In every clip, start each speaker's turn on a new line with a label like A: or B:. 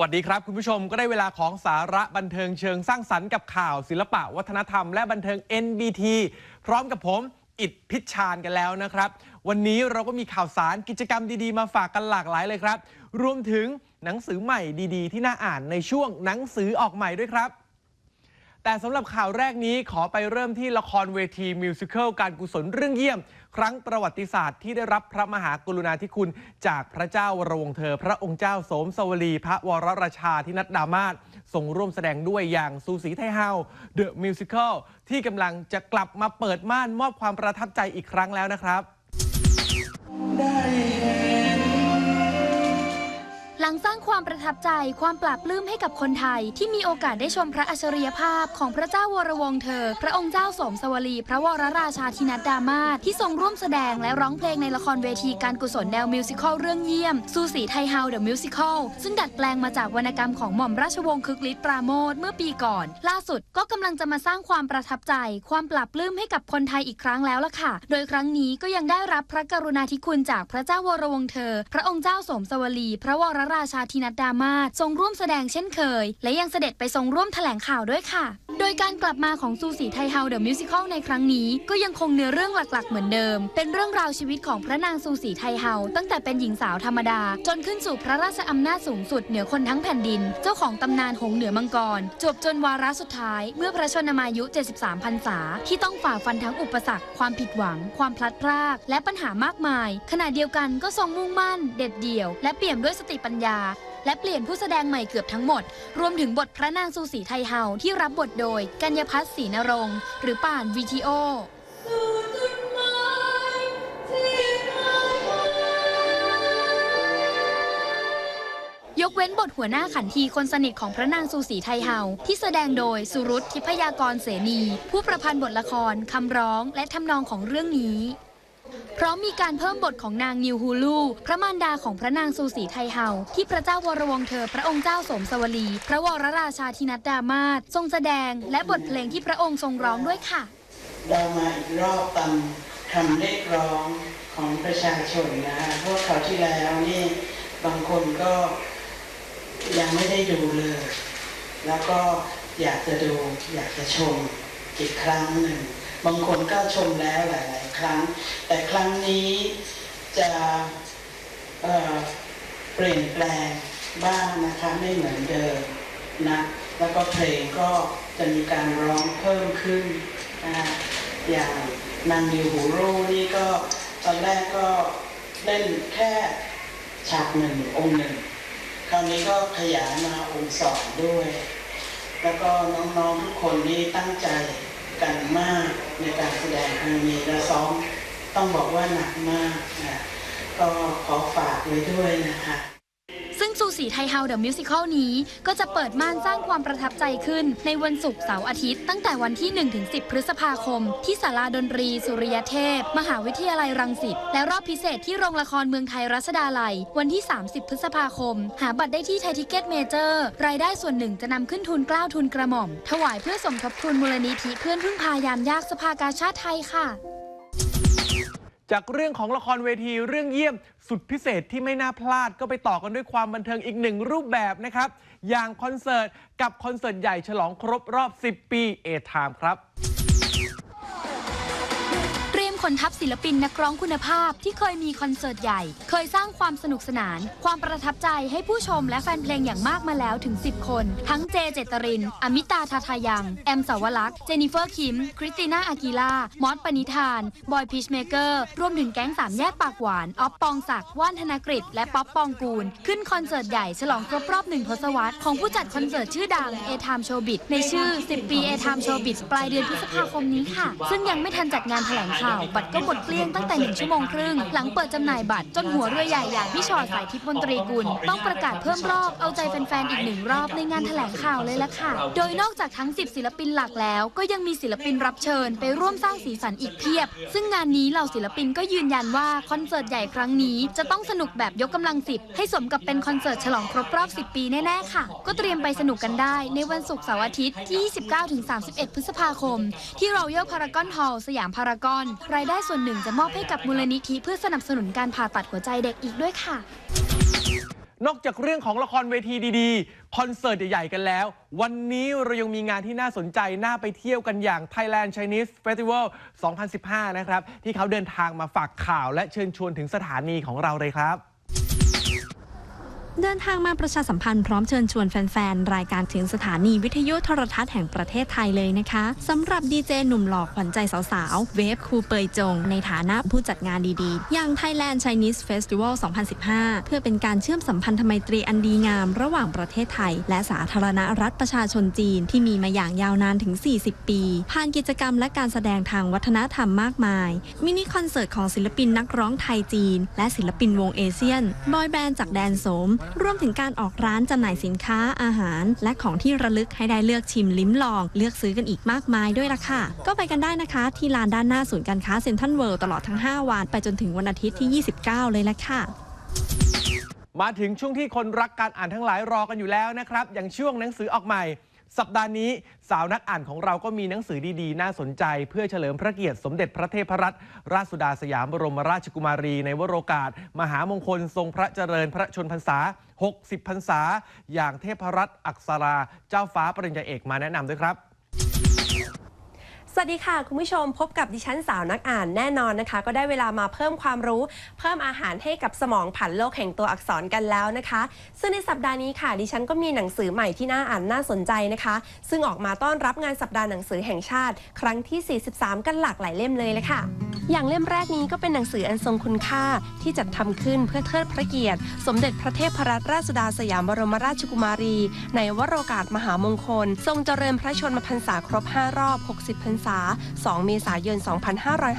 A: วัสดีครับ คุณผู้ชมก็ได้เวลาของสาระบันเทิงเชิงสร้างสรรค์กับข่าว ศิลปะวัฒนธรรมและบันเทิง NBT พร้อมกับผมอิดพิชชานกันแล้วนะครับ วันนี้เราก็มีข่าวสารกิจกรรมดีๆ มาฝากกันหลากหลายเลยครับ รวมถึงหนังสือใหม่ดีๆ ที่น่าอ่านในช่วงหนังสือออกใหม่ด้วยครับ แต่สำหรับข่าวแรกนี้ขอไปเริ่มที่ละครเวทีมิวสิควลการกุศลเรื่องเยี่ยม ครั้งประวัติศาสตร์ที่ได้รับพระมหากรุณาธิคุณ จากพระเจ้าวรวงเธอ พระองค์เจ้าโสมสวลี พระวรราชาธินัดดามาศทรงร่วมแสดงด้วยอย่างสูสีไทเฮาเดอะมิวสิควลที่กำลังจะกลับมาเปิดม่านมอบความประทับใจอีกครั้งแล้วนะครับได้
B: หลังสร้างความประทับใจความปราบปลื้มให้กับคนไทย ที่มีโอกาสได้ชมพระอัจฉริยภาพของพระเจ้าวรวงเธอ พระองค์เจ้าสมสวลี พระวรราชาธินัดดามาศที่ทรงร่วมแสดงและร้องเพลงในละครเวทีการกุศลแนวมิวสิควลเรื่องเยี่ยม สูสีไทยเฮาเดอะมิวสิควลซึ่งดัดแปลงมาจากวรรณกรรมของหม่อมราชวงศ์คึกฤทธิ์ปราโมทเมื่อปีก่อน ล่าสุดก็กำลังจะมาสร้างความประทับใจ ความปราบปลื้มให้กับคนไทยอีกครั้งแล้วล่ะค่ะ โดยครั้งนี้ก็ยังได้รับพระกรุณาธิคุณจากพระเจ้าวรวงเธอ พระองค์เจ้าสมสวลี พระวรราชาธินัดดามาศทรงร่วมแสดงเช่นเคย และยังเสด็จไปทรงร่วมแถลงข่าวด้วยค่ะ โดยการกลับมาของซูสีไทยเฮาเดอะมิวสิควลในครั้งนี้ ก็ยังคงเนื้อเรื่องหลักๆ เหมือนเดิม เป็นเรื่องราวชีวิตของพระนางซูสีไทยเฮาตั้งแต่เป็นหญิงสาวธรรมดา จนขึ้นสู่พระราชอำนาจสูงสุดเหนือคนทั้งแผ่นดิน เจ้าของตำนานหงเหนือมังกร จบจนวาระสุดท้าย เมื่อพระชนมายุ 73 พรรษา ที่ต้องฝ่าฟันทั้งอุปสรรค ความผิดหวัง ความพลัดพราก และปัญหามากมาย ขณะเดียวกันก็ทรงมุ่งมั่น เด็ดเดี่ยว และเปี่ยมด้วยสติปัญญา และเปลี่ยนผู้แสดงใหม่เกือบทั้งหมด รวมถึงบทพระนางซูสีไทยเฮาที่รับบทโดย กัญญพัฒน์ศรีนรงค์หรือป่านวีทีโอยกเว้นบทหัวหน้าขันทีคนสนิทของพระนางซูสีไทยเฮาที่แสดงโดยสุรุตทิพยากรเสนี ผู้ประพันธ์บทละคร คำร้องและทำนองของเรื่องนี้ พร้อมมีการเพิ่มบทของนางนิวฮูลูพระมารดาของพระนางซูสีไทยเฮา ที่พระเจ้าวรวงเธอพระองค์เจ้าสมสวลี พระวรราชาธินัดดามาศทรงแสดง และบทเพลงที่พระองค์ทรงร้องด้วยค่ะ
C: เรามาอีกรอบตามคำเรียกร้องของประชาชนนะคะพราะคราที่แล้วนี่บางคนก็ยังไม่ได้ดูเลย แล้วก็อยากจะดูอยากจะชม อีกครั้งหนึ่ง บางคนก็ชมแล้วหลาย ๆ ครั้ง แต่ครั้งนี้จะเเปลี่ยนแปลงบ้างนะคะไม่เหมือนเดิมนะแล้วก็เพลงก็จะมีการร้องเพิ่มขึ้นนะอย่างนางดิวหูรูนี่ก็ตอนแรกก็เล่นแค่ฉากหนึ่งองค์หนึ่งคราวนี้ก็ขยายมาองค์สองด้วย แล้วก็น้องๆทุกคนนี่ตั้งใจ กันมากในการแสดงครั้งนี้และซ้อมต้องบอกว่าหนักมากนะก็ขอฝากไว้ด้วยนะคะ
B: สีไทยเฮาเดอะมิวสิควลนี้ ก็จะเปิดม่านสร้างความประทับใจขึ้น ในวันศุกร์เสาร์อาทิตย์ ตั้งแต่วันที่ 1-10 พฤษภาคม ที่ศาลาดนตรี สุริยเทพ มหาวิทยาลัยรังสิตและรอบพิเศษที่โรงละครเมืองไทยรัชดาลัย วันที่ 30 พฤษภาคม หาบัตรได้ที่ไทยทิเก็ตเมเจอร์ รายได้ส่วนหนึ่งจะนำขึ้นทุนกล้าวทุนกระหม่อม ถวายเพื่อสมทบทุนมูลนิธิเพื่อนพึ่งพายามยากสภากาชาติไทยค่ะ
A: จากเรื่องของละครเวทีเรื่องเยี่ยมสุดพิเศษที่ไม่น่าพลาดก็ไปต่อกันด้วยความบันเทิงอีกหนึ่งรูปแบบนะครับ อย่างคอนเสิร์ตกับคอนเสิร์ตใหญ่ฉลองครบรอบ 10 ปีเอทามครับ
B: ขนทัพศิลปินนักร้องคุณภาพที่เคยมีคอนเสิร์ตใหญ่ เคยสร้างความสนุกสนาน ความประทับใจให้ผู้ชมและแฟนเพลงอย่างมากมาแล้วถึง 10 คน ทั้งเจเจตริน อมิตาทาทายัง แอมสาวลักษ์เจนิเฟอร์คิม คริสติน่าอากีลามอสปณิธาน บอยพีชเมเกอร์ รวมถึงแก๊งสามแยกปากหวาน ออฟปองศักดิ์ว่านธนกฤษและป๊อปปองกูล ขึ้นคอนเสิร์ตใหญ่ฉลองครบรอบหนึ่งทศวรรษของผู้จัดคอนเสิร์ตชื่อดังเอทามโชบิดในชื่อ 10 ปีเอทามโชบิดปลายเดือนพฤษภาคมนี้ค่ะ ซึ่งยังไม่ทันจัดงานแถลงข่าวบัตรก็หมดเกลี้ยงตั้งแต่หนึ่งชั่วโมงครึ่ง หลังเปิดจำหน่ายบัตรจนหัวเรือใหญ่อย่างพี่ชอดสายทิพย์มนตรีกุล ต้องประกาศเพิ่มรอบเอาใจแฟนๆอีกหนึ่งรอบในงานแถลงข่าวเลยละค่ะ โดยนอกจากทั้ง 10 ศิลปินหลักแล้ว ก็ยังมีศิลปินรับเชิญไปร่วมสร้างสีสันอีกเพียบ ซึ่งงานนี้เหล่าศิลปินก็ยืนยันว่าคอนเสิร์ตใหญ่ครั้งนี้จะต้องสนุกแบบยกกำลังสิบให้สมกับเป็นคอนเสิร์ตฉลองครบรอบ 10 ปีแน่ๆค่ะ ก็เตรียมไปสนุกกันได้ในวันศุกร์เสาร์อาทิตย์ที่ 29-31 พฤษภาคม ที่ Royal Paragon Hall สยามพารากอนรายได้ส่วนหนึ่งจะมอบให้กับมูลนิธิเพื่อสนับสนุนการผ่าตัดหัวใจเด็กอีกด้วยค่ะ
A: นอกจากเรื่องของละครเวทีดีๆ คอนเสิร์ตใหญ่ๆกันแล้ว วันนี้เรายังมีงานที่น่าสนใจ น่าไปเที่ยวกันอย่าง Thailand Chinese Festival 2015 นะครับ ที่เขาเดินทางมาฝากข่าวและเชิญชวนถึงสถานีของเราเลยครับ
D: เดินทางมาประชาสัมพันธ์พร้อมเชิญชวนแฟนๆ รายการถึงสถานีวิทยุโทรทัศน์แห่งประเทศไทยเลยนะคะสำหรับดีเจหนุ่มหล่อขวัญใจสาวๆ เวฟคูเปยจง ในฐานะผู้จัดงานดีๆ อย่าง Thailand Chinese Festival 2015 เพื่อเป็นการเชื่อมสัมพันธไมตรีอันดีงามระหว่างประเทศไทย และสาธารณรัฐประชาชนจีนที่มีมาอย่างยาวนานถึง 40 ปี ผ่านกิจกรรมและการแสดงทางวัฒนธรรมมากมายมินิคอนเสิร์ตของศิลปินนักร้องไทยจีน และศิลปินวงเอเชียนบอยแบนด์จากแดนโสมรวมถึงการออกร้านจำหน่ายสินค้าอาหาร และของที่ระลึกให้ได้เลือกชิมลิ้มลอง เลือกซื้อกันอีกมากมายด้วยล่ะค่ะ ก็ไปกันได้นะคะที่ลานด้านหน้าศูนย์การค้าเซ็นทรัลเวิลด์ตลอดทั้ง 5 วัน ไปจนถึงวันอาทิตย์ที่ 29 เลยละค่ะ
A: มาถึงช่วงที่คนรักการอ่านทั้งหลายรอกันอยู่แล้วนะครับ อย่างช่วงหนังสือออกใหม่ สัปดาห์นี้สาวนักอ่านของเราก็มีหนังสือดีๆ น่าสนใจ เพื่อเฉลิมพระเกียรติสมเด็จพระเทพรัตนราชสุดาสยามบรมราชกุมารี ในวโรกาส มหามงคลทรงพระเจริญพระชนพรรษา 60 พรรษา อย่างเทพรัตน์อักษรา เจ้าฟ้าปริญญาเอกมาแนะนำด้วยครับ
E: สวัสดีค่ะ คุณผู้ชมพบกับดิฉันสาวนักอ่านแน่นอนนะคะ ก็ได้เวลามาเพิ่มความรู้ เพิ่มอาหารให้กับสมองผ่านโลกแห่งตัวอักษรกันแล้วนะคะ ซึ่งในสัปดาห์นี้ค่ะดิฉันก็มีหนังสือใหม่ที่น่าอ่านน่าสนใจนะคะ ซึ่งออกมาต้อนรับงานสัปดาห์หนังสือแห่งชาติ ครั้งที่ 43 กันหลากหลายเล่มเลยเลยค่ะ อย่างเล่มแรกนี้ก็เป็นหนังสืออันทรงคุณค่าที่จัดทำขึ้นเพื่อเทิดพระเกียรติ สมเด็จพระเทพรัตนราชสุดาสยามบรมราชกุมารี ในวโรกาสมหามงคล ทรงเจริญพระชนมพรรษาครบ 5 รอบ 60 พรรษา 2 เมษายน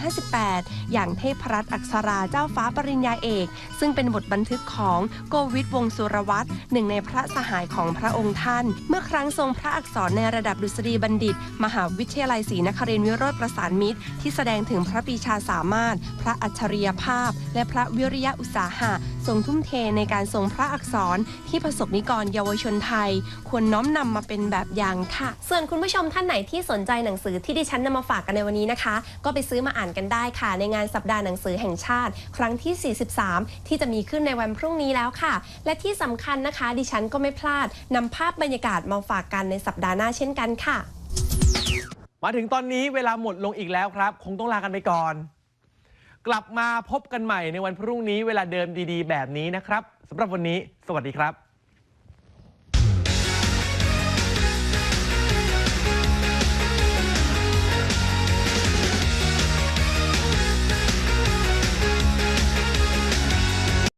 E: 2558 อย่างเทพรัตน์อักษราเจ้าฟ้าปริญญาเอก ซึ่งเป็นบทบันทึกของโกวิทวงศ์สุรวัตรหนึ่งในพระสหายของพระองค์ท่าน เมื่อครั้งทรงพระอักษรในระดับดุษฎีบัณฑิต มหาวิทยาลัยศรีนครินทร์วิโรธประสานมิตร ที่แสดงถึงพระปีชาสามารถ พระอัจฉริยภาพ และพระวิริยะอุตสาหะทรงทุ่มเทในการทรงพระอักษรที่ประสบนิกรเยาวชนไทย ควรน้อมนำมาเป็นแบบอย่างค่ะ ส่วนคุณผู้ชมท่านไหนที่สนใจหนังสือที่ดิฉันนำมาฝากกันในวันนี้นะคะ ก็ไปซื้อมาอ่านกันได้ค่ะ ในงานสัปดาห์หนังสือแห่งชาติ ครั้งที่ 43 ที่จะมีขึ้นในวันพรุ่งนี้แล้วค่ะ และที่สำคัญนะคะ ดิฉันก็ไม่พลาดนำภาพบรรยากาศมาฝากกันในสัปดาห์หน้าเช่นกันค่ะ
A: มาถึงตอนนี้เวลาหมดลงอีกแล้วครับ คงต้องลากันไปก่อน กลับมาพบกันใหม่ในวันพรุ่งนี้เวลาเดิมดีๆ แบบนี้นะครับสำหรับวันนี้ สวัสดีครับ